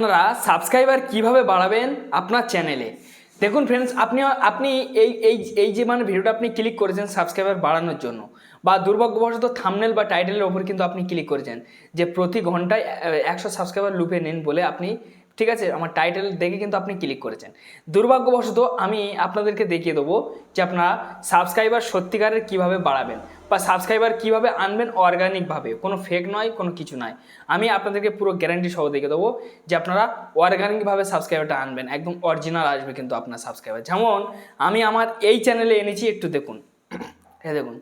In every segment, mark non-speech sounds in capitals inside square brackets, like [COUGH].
আপনারা সাবস্ক্রাইবার কীভাবে বাড়াবেন আপনার চ্যানেলে? দেখুন ফ্রেন্ডস আপনি আপনি এই এই এই যে মানে ভিডিওটা আপনি ক্লিক করেছেন সাবস্ক্রাইবার বাড়ানোর জন্য বা দুর্ভাগ্যবশত থামনেল বা টাইটেলের ওপর কিন্তু আপনি ক্লিক করেছেন যে প্রতি ঘন্টায় একশো সাবস্ক্রাইবার লুপে নিন বলে আপনি, ঠিক আছে, আমার টাইটেল দেখে কিন্তু আপনি ক্লিক করেছেন। দুর্ভাগ্যবশত আমি আপনাদেরকে দেখিয়ে দেবো যে আপনারা সাবস্ক্রাইবার সত্যিকারের কীভাবে বাড়াবেন। বা সাবস্ক্রাইবার কীভাবে আনবেন অর্গানিকভাবে কোনো ফেক নয়, কোনো কিছু নয়। আমি আপনাদেরকে পুরো গ্যারান্টি সহ দেখে দেবো যে আপনারা অর্গানিকভাবে সাবস্ক্রাইবারটা আনবেন। একদম অরিজিনাল আসবে কিন্তু আপনার সাবস্ক্রাইবার যেমন, আমি আমার এই চ্যানেলে এনেছি, একটু দেখুন। [CLEARS THROAT] এ দেখুন।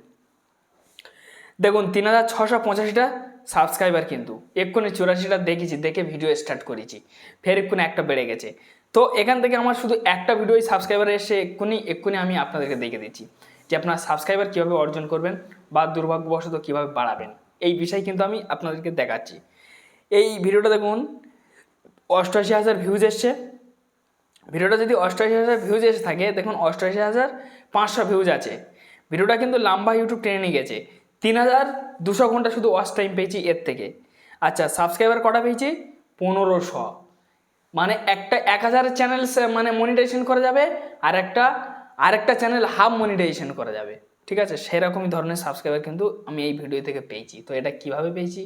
দেখুন, তিন হাজার ছশো পঁচাশিটা সাবস্ক্রাইবার কিন্তু। এক্ষুনি চুরাশিটা দেখেছি, দেখে ভিডিও স্টার্ট করেছি। ফের এক্ষুনি একটা বেড়ে গেছে। তো এখান থেকে আমার শুধু একটা ভিডিওই সাবস্ক্রাইবার এসে এক্ষুনি এক্ষুনি আমি আপনাদেরকে দেখে দিচ্ছি। যে আপনার সাবস্ক্রাইবার কীভাবে অর্জন করবেন বা দুর্ভাগ্যবশত কীভাবে বাড়াবেন। এই বিষয় কিন্তু আমি আপনাদেরকে দেখাচ্ছি। এই ভিডিওটা দেখুন, অষ্টআশি হাজার ভিউজ এসছে। ভিডিওটা যদি অষ্টআশি হাজার ভিউজ এসে থাকে, দেখুন অষ্টআশি হাজার পাঁচশো ভিউজ আছে। ভিডিওটা কিন্তু লম্বা ইউটিউব টেনে নিয়ে গেছে। তিন হাজার দুশো ঘণ্টা শুধু ওয়াচ টাইম পেয়েছি এর থেকে। আচ্ছা সাবস্ক্রাইবার কটা পেয়েছি? পনেরোশো। মানে একটা এক হাজার চ্যানেল মানে মনিটাইজেশন করা যাবে, আর একটা আরেকটা চ্যানেল হাফ মনিটাইজেশন করা যাবে। ঠিক আছে? সেরকমই ধরনের সাবস্ক্রাইবার কিন্তু আমি এই ভিডিও থেকে পেয়েছি। তো এটা কীভাবে পেয়েছি?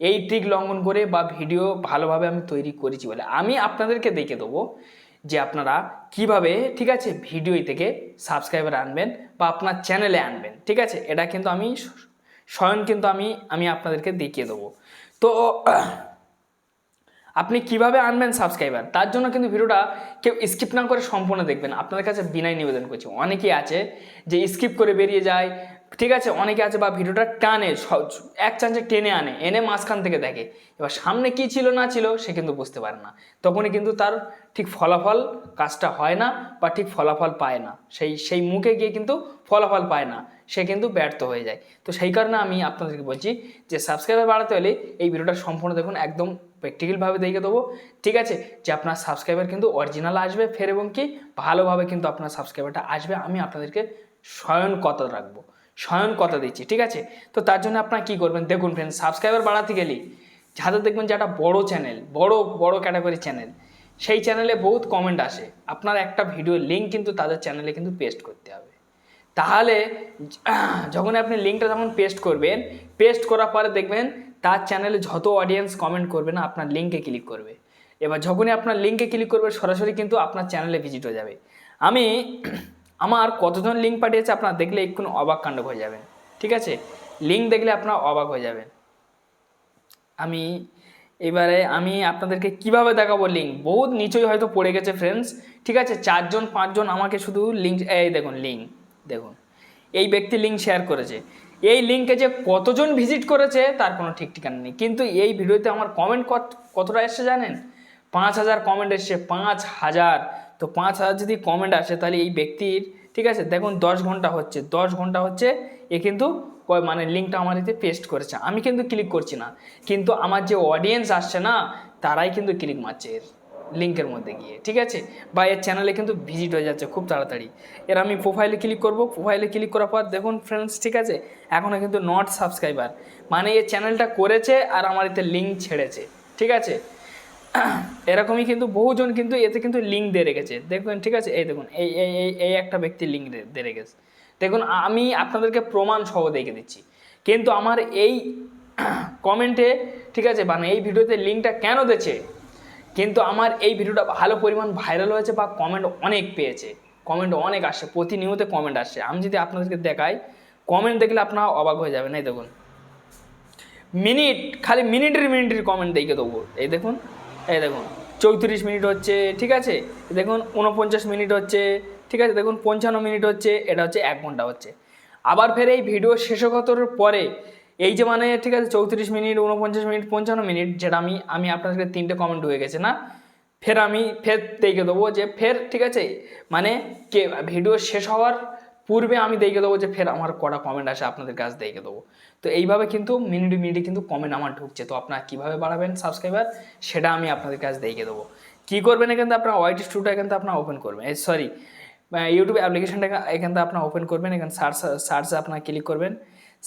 এই ট্রিক লঙ্ঘন করে বা ভিডিও ভালোভাবে আমি তৈরি করেছি বলে আমি আপনাদেরকে দেখে দেবো যে আপনারা কীভাবে, ঠিক আছে ভিডিও থেকে সাবস্ক্রাইবার আনবেন বা আপনার চ্যানেলে আনবেন। ঠিক আছে? এটা কিন্তু আমি স্বয়ং কিন্তু আমি আমি আপনাদেরকে দেখিয়ে দেবো। তো আপনি কীভাবে আনবেন সাবস্ক্রাইবার তার জন্য কিন্তু ভিডিওটা কেউ স্কিপ না করে সম্পূর্ণ দেখবেন। আপনাদের কাছে বিনয় নিবেদন করছি। অনেকেই আছে যে স্কিপ করে বেরিয়ে যায়। ঠিক আছে? অনেকে আছে বা ভিডিওটা টানে এক চান্সে টেনে আনে, এনে মাঝখান থেকে দেখে। এবার সামনে কি ছিল, না ছিল, সে কিন্তু বুঝতে পারে না। তখনই কিন্তু তার ঠিক ফলাফল কাজটা হয় না বা ঠিক ফলাফল পায় না। সেই সেই মুখে গিয়ে কিন্তু ফলাফল পায় না। সে কিন্তু ব্যর্থ হয়ে যায়। তো সেই কারণে আমি আপনাদেরকে বলছি যে সাবস্ক্রাইবার বাড়াতে হলে এই ভিডিওটা সম্পূর্ণ দেখুন, একদম প্র্যাকটিক্যালভাবে দেখে দেবো। ঠিক আছে? যে আপনার সাবস্ক্রাইবার কিন্তু অরিজিনাল আসবে ফের এবং কি ভালোভাবে কিন্তু আপনার সাবস্ক্রাইবারটা আসবে। আমি আপনাদেরকে স্বয়ং কথা রাখব। স্বয়ং কথা দিচ্ছি, ঠিক আছে? তো তার জন্য আপনারা কী করবেন? দেখুন ফ্রেন্ড সাবস্ক্রাইবার বাড়াতে গেলেই যাদের দেখবেন যে একটা বড়ো চ্যানেল বড় বড় ক্যাটাগরি চ্যানেল সেই চ্যানেলে বহুত কমেন্ট আসে। আপনার একটা ভিডিও লিঙ্ক কিন্তু তাদের চ্যানেলে কিন্তু পেস্ট করতে হবে। তাহলে [CLEARS THROAT] যখন আপনি লিঙ্কটা যখন পেস্ট করবেন পেস্ট করার পরে দেখবেন তার চ্যানেলে যত অডিয়েন্স কমেন্ট করবে না, আপনার লিঙ্কে ক্লিক করবে। এবার যখনই আপনার লিঙ্কে ক্লিক করবে, সরাসরি কিন্তু আপনার চ্যানেলে ভিজিট হয়ে যাবে। আমি [CLEARS THROAT] আমার কতজন লিঙ্ক পাঠিয়েছে আপনার দেখলে এক্ষুনি অবাক কাণ্ড হয়ে যাবেন, ঠিক আছে? লিঙ্ক দেখলে আপনার অবাক হয়ে যাবেন। আমি এবারে আমি আপনাদেরকে কীভাবে দেখাবো লিঙ্ক বহুত নিচই হয়তো পড়ে গেছে ফ্রেন্ডস ঠিক আছে? চারজন, পাঁচজন আমাকে শুধু লিঙ্ক এই দেখুন লিঙ্ক দেখুন, এই ব্যক্তি লিঙ্ক শেয়ার করেছে। এই লিঙ্কে যে কতজন ভিজিট করেছে, তার কোনো ঠিক ঠিকানা নেই। কিন্তু এই ভিডিওতে আমার কমেন্ট কতটা এসছে জানেন? পাঁচ হাজার কমেন্ট এসছে, পাঁচ হাজার। তো পাঁচ হাজার যদি কমেন্ট আসে, তাহলে এই ব্যক্তির, ঠিক আছে? দেখুন, দশ ঘণ্টা হচ্ছে। দশ ঘণ্টা হচ্ছে, এ কিন্তু মানে লিঙ্কটা আমার এতে পেস্ট করেছে। আমি কিন্তু ক্লিক করছি না। কিন্তু আমার যে অডিয়েন্স আসছে না, তারাই কিন্তু ক্লিক মারছে। এর লিঙ্কের মধ্যে গিয়ে, ঠিক আছে? বা এর চ্যানেলে কিন্তু ভিজিট হয়ে যাচ্ছে খুব তাড়াতাড়ি। এর আমি প্রোফাইলে ক্লিক করব প্রোফাইলে ক্লিক করার পর দেখুন ফ্রেন্ডস ঠিক আছে? এখনও কিন্তু নট সাবস্ক্রাইবার মানে এই চ্যানেলটা করেছে আর আমার এতে লিঙ্ক ছেড়েছে, ঠিক আছে? [CLEARS THROAT] এরকমই কিন্তু বহুজন কিন্তু এতে কিন্তু লিঙ্ক দিয়ে রেখেছে। দেখুন, ঠিক আছে? এই দেখুন, এই এই এই একটা ব্যক্তি লিঙ্ক দিয়ে রেখেছে। দেখুন, আমি আপনাদেরকে প্রমাণ সহ দেখে দিচ্ছি। কিন্তু আমার এই [CLEARS THROAT] কমেন্টে ঠিক আছে? মানে এই ভিডিওতে লিঙ্কটা কেন দিয়েছে? কিন্তু আমার এই ভিডিওটা ভালো পরিমাণ ভাইরাল হয়েছে বা কমেন্ট অনেক পেয়েছে। কমেন্ট অনেক আসে, প্রতিনিয়ত কমেন্ট আসে। আমি যদি আপনাদেরকে দেখাই কমেন্ট দেখলে আপনারা অবাক হয়ে যাবেন। এই দেখুন। মিনিট খালি মিনিটের মিনিটের কমেন্ট দেখে দেবো। এই দেখুন এই দেখুন। চৌত্রিশ মিনিট হচ্ছে, ঠিক আছে? দেখুন উনপঞ্চাশ মিনিট হচ্ছে, ঠিক আছে? দেখুন, পঞ্চান্ন মিনিট হচ্ছে, এটা হচ্ছে এক ঘণ্টা হচ্ছে। আবার ফের এই ভিডিও শেষকতর পরে এই যে মানে ঠিক আছে, চৌত্রিশ মিনিট উনপঞ্চাশ মিনিট, পঞ্চান্ন মিনিট, যেটা আমি আমি আপনাদেরকে তিনটে কমেন্ট হয়ে গেছে, না? ফের আমি, ফের দেখে দেবো যে ফের, ঠিক আছে মানে কে, ভিডিও শেষ হওয়ার পূর্বে আমি দেখে দেবো যে ফের আমার কটা কমেন্ট আসে আপনাদের কাছে দেখে দেবো। তো এইভাবে কিন্তু মিনিটে মিনিটে কিন্তু কমেন্ট আমার ঢুকছে, তো আপনারা কীভাবে বাড়াবেন সাবস্ক্রাইবার সেটা আমি আপনাদের কাছে দেখে দেবো। কী করবেন এখান থেকে আপনার ওয়াইটি স্টুডিও এখান থেকে আপনার ওপেন করবেন সরি ইউটিউব অ্যাপ্লিকেশনটা এখান থেকে আপনার ওপেন করবেন, এখানে সার্চ সার্চে আপনার ক্লিক করবেন।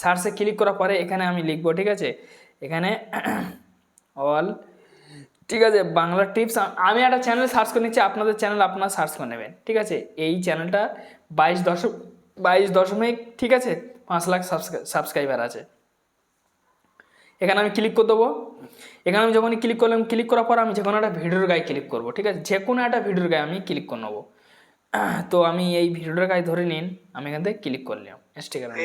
সার্চে ক্লিক করার পরে এখানে আমি লিখব ঠিক আছে? এখানে অল ঠিক আছে? বাংলা টিপস আমি একটা চ্যানেল সার্চ করে নিচ্ছি আপনাদের চ্যানেল আপনারা সার্চ করে নেবেন ঠিক আছে? এই চ্যানেলটা বাইশ দশম বাইশ দশমিক ঠিক আছে? পাঁচ লাখ সাবস্ক্রাইবার আছে। এখানে আমি ক্লিক করে দেবো। এখানে আমি যখনই ক্লিক করলাম ক্লিক করার পর আমি যে কোনো একটা ভিডিওর গায়ে ক্লিক করব ঠিক আছে? যে কোনো একটা ভিডিওর গায়ে আমি ক্লিক করে নেব। তো আমি এই ভিডিওটার গায়ে ধরে নিন আমি এখান থেকে ক্লিক করলাম। ইনস্টাগ্রামে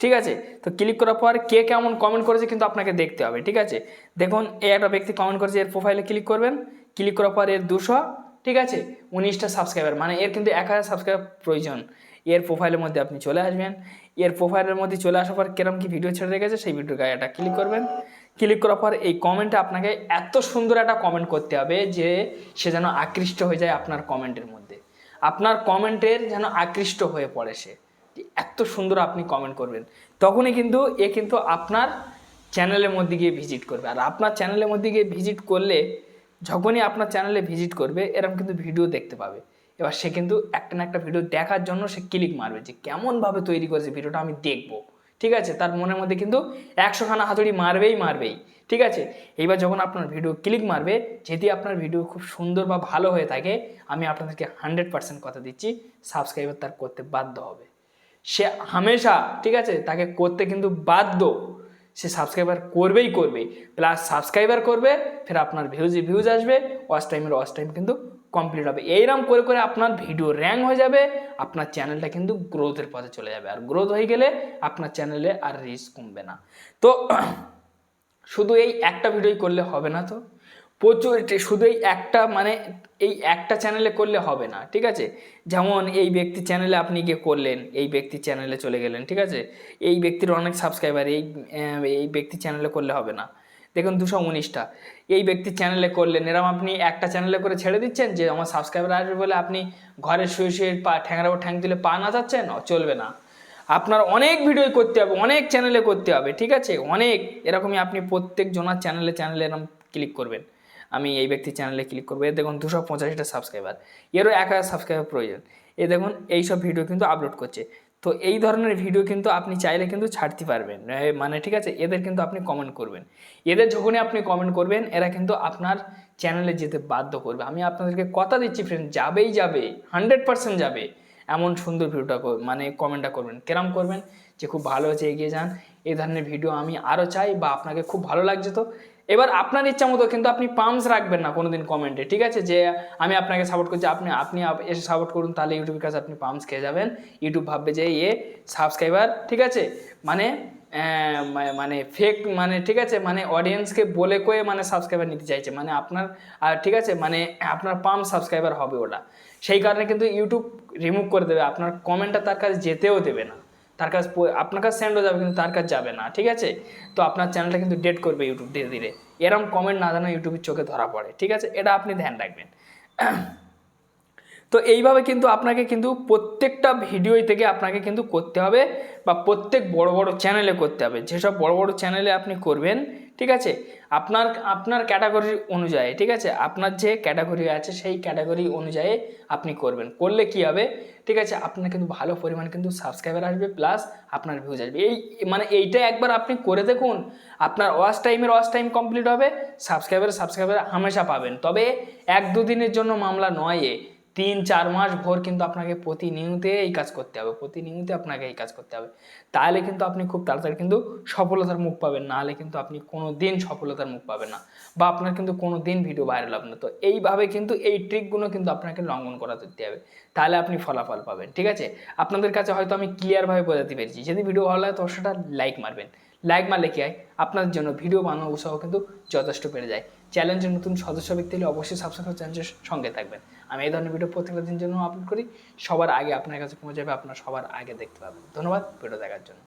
ঠিক আছে? তো ক্লিক করার পর কে কেমন কমেন্ট করেছে কিন্তু আপনাকে দেখতে হবে, ঠিক আছে? দেখুন, এই একটা ব্যক্তি কমেন্ট করেছে, এর প্রোফাইলে ক্লিক করবেন ক্লিক করার পর এর দুশো, ঠিক আছে? উনিশটা সাবস্ক্রাইবার মানে এর কিন্তু এক হাজার সাবস্ক্রাইবার প্রয়োজন। এর প্রোফাইলের মধ্যে আপনি চলে আসবেন। এর প্রোফাইলের মধ্যে চলে আসার পর কিরম কি ভিডিও ছেড়ে রেখেছে, সেই ভিডিওর গায়ে একটা ক্লিক করবেন। ক্লিক করার পর এই কমেন্টে আপনাকে এত সুন্দর একটা কমেন্ট করতে হবে যে সে যেন আকৃষ্ট হয়ে যায় আপনার কমেন্টের মধ্যে। আপনার কমেন্টের যেন আকৃষ্ট হয়ে পড়ে সে। এত সুন্দর আপনি কমেন্ট করবেন। তখনই কিন্তু এ কিন্তু আপনার চ্যানেলের মধ্যে গিয়ে ভিজিট করবে। আর আপনার চ্যানেলের মধ্যে গিয়ে ভিজিট করলে, যখনই আপনার চ্যানেলে ভিজিট করবে, এরকম কিন্তু ভিডিও দেখতে পাবে। এবার সে কিন্তু একটা না একটা ভিডিও দেখার জন্য সে ক্লিক মারবে যে কেমনভাবে তৈরি করেছে ভিডিওটা আমি দেখব। ঠিক আছে? তার মনের মধ্যে কিন্তু একশোখানা হাতুড়ি মারবেই মারবেই। ঠিক আছে? এইবার যখন আপনার ভিডিও ক্লিক মারবে, যদি আপনার ভিডিও খুব সুন্দর বা ভালো হয়ে থাকে, আমি আপনাদেরকে হান্ড্রেড পার্সেন্ট কথা দিচ্ছি সাবস্ক্রাইবার তার করতে বাধ্য হবে। সে হামেশা, ঠিক আছে? তাকে করতে কিন্তু বাধ্য। সে সাবস্ক্রাইবার করবেই করবে প্লাস সাবস্ক্রাইবার করবে, ফের আপনার ভিউজ ভিউজ আসবে ওয়াচ টাইমের ওয়াচ টাইম কিন্তু কমপ্লিট হবে। এইরকম করে করে আপনার ভিডিও র্যাঙ্ক হয়ে যাবে, আপনার চ্যানেলটা কিন্তু গ্রোথের পথে চলে যাবে। আর গ্রোথ হয়ে গেলে আপনার চ্যানেলে আর রিচ কমবে না। তো, শুধু এই একটা ভিডিওই করলে হবে না তো? প্রচুর শুধু এই একটা মানে এই একটা চ্যানেলে করলে হবে না ঠিক আছে? যেমন এই ব্যক্তি চ্যানেলে আপনি গিয়ে করলেন এই ব্যক্তি চ্যানেলে চলে গেলেন ঠিক আছে? এই ব্যক্তির অনেক সাবস্ক্রাইবার এই এই ব্যক্তি চ্যানেলে করলে হবে না। দেখুন দুশো উনিশটা। এই ব্যক্তি চ্যানেলে করলেন এরকম আপনি একটা চ্যানেলে করে ছেড়ে দিচ্ছেন যে আমার সাবস্ক্রাইবার আসবে বলে আপনি ঘরে শুয়ে শুয়ে পা উপর ঠ্যাং দিলে পা নাচাচ্ছেন ও, চলবে না। আপনার অনেক ভিডিও করতে হবে অনেক চ্যানেলে করতে হবে ঠিক আছে? অনেক এরকমই আপনি প্রত্যেক জনার চ্যানেলে চ্যানেলে এরকম ক্লিক করবেন। আমি এই ব্যক্তির চ্যানেলে ক্লিক করব। এর দেখুন দুশো পঁচাশিটা সাবস্ক্রাইবার এরও এক হাজার সাবস্ক্রাইবার প্রয়োজন। এ দেখুন এইসব ভিডিও কিন্তু আপলোড করছে। তো এই ধরনের ভিডিও কিন্তু আপনি চাইলে কিন্তু ছাড়তে পারবেন। মানে ঠিক আছে, এদের কিন্তু আপনি কমেন্ট করবেন। এদের যখনই আপনি কমেন্ট করবেন, এরা কিন্তু আপনার চ্যানেলে যেতে বাধ্য করবে। আমি আপনাদেরকে কথা দিচ্ছি ফ্রেন্ড যাবেই যাবে হান্ড্রেড পার্সেন্ট যাবে। এমন সুন্দর ভিডিওটা মানে কমেন্টটা করবেন। কেরাম করবেন? যে খুব ভালো হয়েছে, এগিয়ে যান। এই ধরনের ভিডিও আমি আরও চাই বা আপনাকে খুব ভালো লাগছে তো এবার আপনার ইচ্ছা মতো কিন্তু আপনি পাম্পস রাখবেন না কোনোদিন কমেন্টে ঠিক আছে? যে আমি আপনাকে সাপোর্ট করছি, আপনি আপনি আপ- এসে সাপোর্ট করুন, তাহলে ইউটিউবের কাছে আপনি পাম্পস খেয়ে যাবেন। ইউটিউব ভাববে যে, এ সাবস্ক্রাইবার ঠিক আছে? মানে মানে ফেক মানে ঠিক আছে? মানে অডিয়েন্সকে বলে কয়ে মানে সাবস্ক্রাইবার নিতে চাইছে। মানে আপনার, আর ঠিক আছে? মানে আপনার পাম্প সাবস্ক্রাইবার হবে ওটা। সেই কারণে কিন্তু ইউটিউব রিমুভ করে দেবে। আপনার কমেন্টটা তার কাছে যেতেও দেবে না। তার কাছে আপনার কাছে সেন্ড হয়ে যাবে কিন্তু তার কাছে যাবে না, ঠিক আছে? তো আপনার চ্যানেলটা কিন্তু ডেট করবে ইউটিউব ধীরে ধীরে। এরম কমেন্ট না জানা ইউটিউবের চোখে ধরা পড়ে, ঠিক আছে? এটা আপনি ধ্যান রাখবেন। তো এইভাবে কিন্তু আপনাকে কিন্তু প্রত্যেকটা ভিডিওই থেকে আপনাকে কিন্তু করতে হবে বা প্রত্যেক বড় বড় চ্যানেলে করতে হবে। যেসব বড় বড় চ্যানেলে আপনি করবেন, ঠিক আছে? আপনার আপনার ক্যাটাগরি অনুযায়ী, ঠিক আছে? আপনার যে ক্যাটাগরি আছে সেই ক্যাটাগরি অনুযায়ী আপনি করবেন। করলে কি হবে? ঠিক আছে, আপনার কিন্তু ভালো পরিমাণ কিন্তু সাবস্ক্রাইবার আসবে প্লাস আপনার ভিউজ আসবে। এই মানে এইটা একবার আপনি করে দেখুন, আপনার ওয়াচ টাইমের ওয়াচ টাইম কমপ্লিট হবে সাবস্ক্রাইবার সাবস্ক্রাইবার হামেশা পাবেন। তবে এক দুদিনের জন্য মামলা নয় এ। তিন, চার মাস ভোর কিন্তু আপনাকে প্রতিনিয়তে এই কাজ করতে হবে, প্রতিনিয়তে আপনাকে এই কাজ করতে হবে। তাহলে কিন্তু আপনি খুব তাড়াতাড়ি কিন্তু সফলতার মুখ পাবেন না হলে কিন্তু আপনি কোনো দিন সফলতার মুখ পাবেন না বা আপনার কিন্তু কোনো দিন ভিডিও ভাইরাল হবে না। তো এইভাবে কিন্তু এই ট্রিকগুলো কিন্তু আপনাকে লঙ্ঘন করা দিতে হবে। তাহলে আপনি ফলাফল পাবেন, ঠিক আছে? আপনাদের কাছে হয়তো আমি ক্লিয়ারভাবে বোঝাতে পেরেছি। যদি ভিডিও ভালো লাগে তো সেটা লাইক মারবেন। লাইক মারলে কি হয়? আপনার জন্য ভিডিও বানানো উৎসাহ কিন্তু যথেষ্ট বেড়ে যায়। চ্যালেঞ্জের নতুন সদস্য ব্যক্তি হলে অবশ্যই সাবস্ক্রাইব চ্যানেলের সঙ্গে থাকবেন। আমি এই ধরনের ভিডিও প্রত্যেকটা দিন জন্য আপলোড করি। সবার আগে আপনার কাছে পৌঁছে যাবে আপনার সবার আগে দেখতে পাবেন। ধন্যবাদ ভিডিও দেখার জন্য।